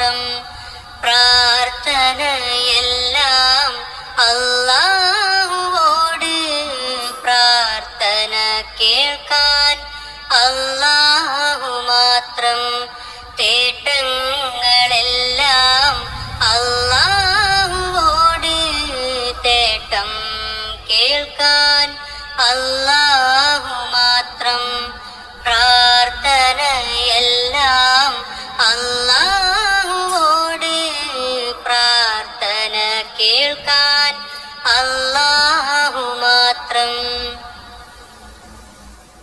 മാത്രം പ്രാർത്ഥനയെല്ലാം അല്ലാഹുവോട് പ്രാർത്ഥന കേൾക്കാൻ അല്ലാഹു മാത്രം തേട്ടങ്ങളെല്ലാം അല്ലാഹുവോട് തേട്ടം കേൾക്കാൻ അല്ലാ അല്ലാഹു മാത്രം.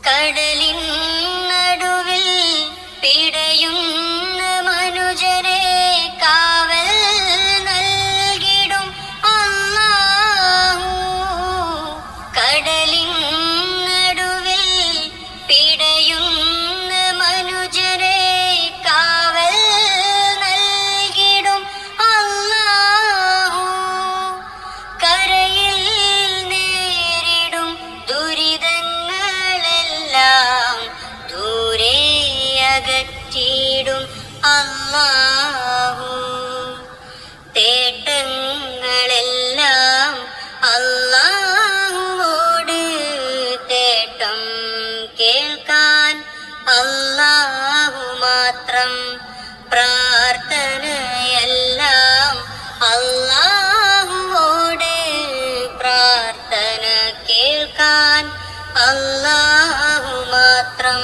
കടലിൻ നടുവിൽ പിടയുന്ന അകറ്റിയിടും അല്ലാഹു. തേട്ടങ്ങളെല്ലാം അല്ലാഹുവോട് തേട്ടം കേൾക്കാൻ അല്ലാഹു മാത്രം പ്രാർത്ഥനയെല്ലാം അല്ലാഹുവോട് പ്രാർത്ഥന കേൾക്കാൻ അല്ലാഹു മാത്രം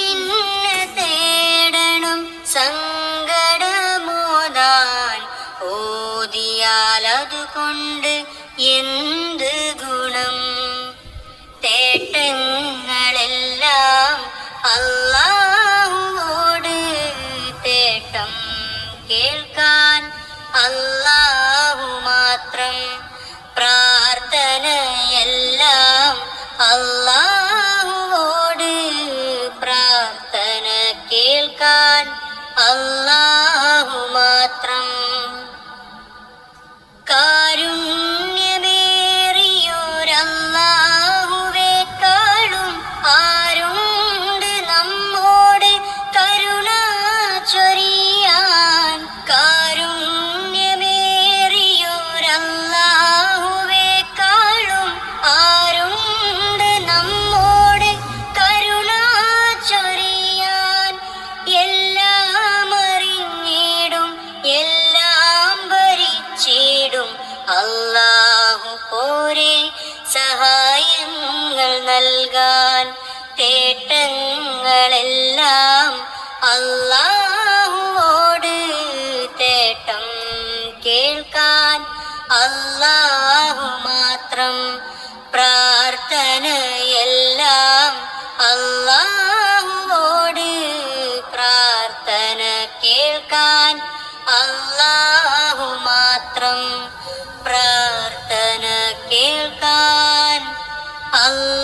അതുകൊണ്ട് എന്ത് ഗുണം? തേട്ടങ്ങളെല്ലാം അല്ലാഹുവോട് തേട്ടം കേൾക്കാൻ അല്ലാഹു മാത്രം പ്രാർത്ഥനയെല്ലാം അല്ലാഹുവോട് പ്രാർത്ഥന കേൾക്കാൻ അല്ലാഹു തേട്ടങ്ങളെല്ലാം അല്ലാഹുവോട് തേട്ടം കേൾക്കാൻ അല്ലാഹു മാത്രം പ്രാർത്ഥനയെല്ലാം അല്ലാഹുവോട് പ്രാർത്ഥന കേൾക്കാൻ അല്ലാഹു മാത്രം പ്രാർത്ഥന കേൾക്കാൻ അല്ലാ